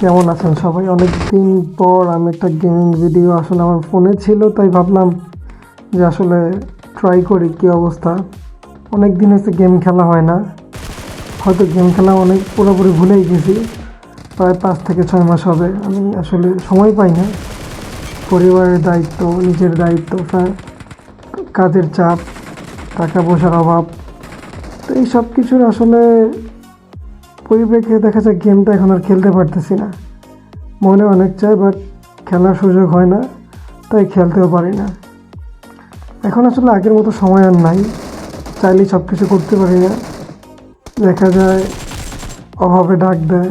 কেমন আছেন সবাই? অনেক দিন পর আমি একটা গেমিং ভিডিও আসলে আমার ফোনে ছিল, তাই ভাবলাম যে আসলে ট্রাই করি কী অবস্থা। অনেক দিন হচ্ছে গেম খেলা হয় না। হয়তো গেম খেলা অনেক পুরোপুরি ভুলেই গেছি। প্রায় পাঁচ থেকে ছয় মাস হবে। আমি আসলে সময় পাই না। পরিবারের দায়িত্ব, নিজের দায়িত্ব কাজের চাপ, টাকা পয়সার অভাব। তো এই সব কিছুর আসলে পরিপ্রেক্ষিতে দেখা যায় গেমটা এখন আর খেলতে পারতেছি না। মনে অনেক চাই বাট খেলার সুযোগ হয় না, তাই খেলতেও পারি না। এখন আসলে আগের মতো সময় আর নাই, চাইলেই সব কিছু করতে পারি না। দেখা যায় অভাবে ডাক দেয়,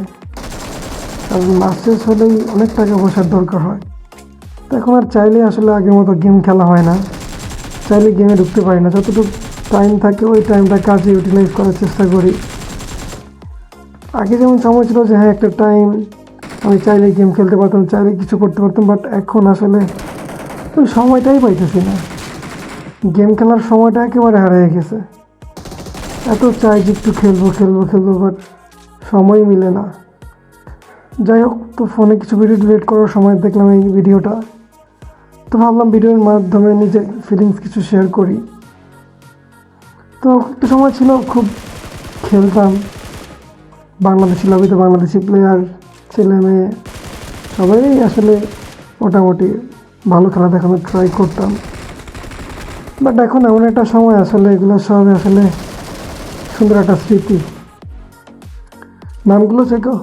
কারণ মাস শেষ হলেই অনেক টাকা পয়সার দরকার হয়। তো এখন আর চাইলেই আসলে আগের মতো গেম খেলা হয় না। চাইলে গেমে ঢুকতে পারি না। যতটুকু টাইম থাকে, ওই টাইমটা কাজে ইউটিলাইজ করার চেষ্টা করি। আগে যেমন সময় ছিল যে হ্যাঁ একটা টাইম আমি চাইলে গেম খেলতে পারতাম, চাইলে কিছু করতে পারতাম বাট এখন আসলে ওই সময়টাই পাইতেছি না। গেম খেলার সময়টা একেবারে হারিয়ে গেছে। এত চাই যে একটু খেলব খেলব খেলব বাট সময় মিলে না। যাই হোক, তো ফোনে কিছু ভিডিও ডিলিট করার সময় দেখলাম এই ভিডিওটা তো ভাবলাম ভিডিওর মাধ্যমে নিজের ফিলিংস কিছু শেয়ার করি। তো একটা সময় ছিল, খুব খেলতাম। বাংলাদেশি লবিতে বাংলাদেশি প্লেয়ার ছেলে মেয়ে, সবাই আসলে মোটামুটি ভালো খেলা দেখানোর ট্রাই করতাম। বাট এখন এমন একটা সময় আসলে এগুলো সব আসলে সুন্দর একটা স্মৃতি। নামগুলো চেকো